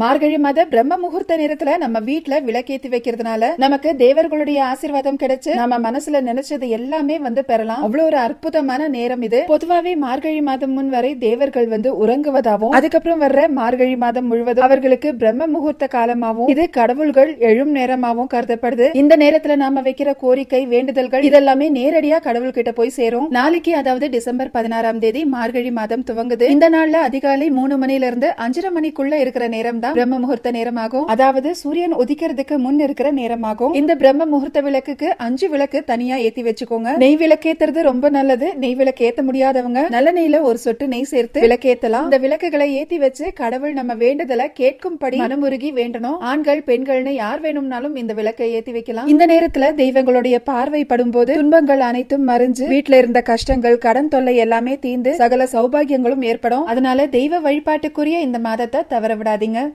மார்கழி மாத பிரம்ம முகூர்த்த நேரத்துல நம்ம வீட்ல விளக்கேத்தி வைக்கிறதுனால நமக்கு தேவர்களுடைய ஆசீர்வாதம் கிடைச்சு நம்ம மனசுல நினைச்சது எல்லாமே வந்து பெறலாம். அவ்வளவு ஒரு அற்புதமான நேரம் இது. பொதுவாவே மார்கழி மாதம் முன் வரை தேவர்கள் வந்து உறங்குவதாகவும் அதுக்கப்புறம் வர்ற மார்கழி மாதம் முழுவதும் அவர்களுக்கு பிரம்ம முகூர்த்த காலமாகவும் இது கடவுள்கள் எழும் நேரமாகவும் கருதப்படுது. இந்த நேரத்துல நாம வைக்கிற கோரிக்கை வேண்டுதல்கள் இதெல்லாமே நேரடியா கடவுள் கிட்ட போய் சேரும். நாளைக்கு அதாவது டிசம்பர் பதினாறாம் தேதி மார்கழி மாதம் துவங்குது. இந்த நாள்ல அதிகாலை மூணு மணில இருந்து அஞ்சரை மணிக்குள்ள இருக்கிற நேரம் தான் பிரம்ம முகூர்த்த நேரமாகும். அதாவது சூரியன் உதிக்கிறதுக்கு முன் இருக்கிற நேரமாகும். இந்த பிரம்ம முகூர்த்த விளக்குக்கு அஞ்சு விளக்கு தனியா ஏத்தி வச்சுக்கோங்க. நெய் விளக்கேத்துறது ரொம்ப நல்லது. நெய் விளக்கு ஏத்த முடியாதவங்க நல்ல நெய்ல ஒரு சொட்டு நெய் சேர்த்து விளக்கேத்தலாம். இந்த விளக்குகளை ஏத்தி வச்சு கடவுள் நம்ம வேண்டுதலை கேட்கும்படி மனமுருகி வேண்டணும். ஆண்கள் பெண்கள்னு யார் வேணும்னாலும் இந்த விளக்கை ஏத்தி வைக்கலாம். இந்த நேரத்துல தெய்வங்களுடைய பார்வை படும்போது துன்பங்கள் அனைத்தும் மறைஞ்சு வீட்டுல இருந்த கஷ்டங்கள் கடன் தொல்லை எல்லாமே தீந்து சகல சௌபாகியங்களும் ஏற்படும். அதனால தெய்வ வழிபாட்டுக்குரிய இந்த மாதத்தை தவற விடாதீங்க.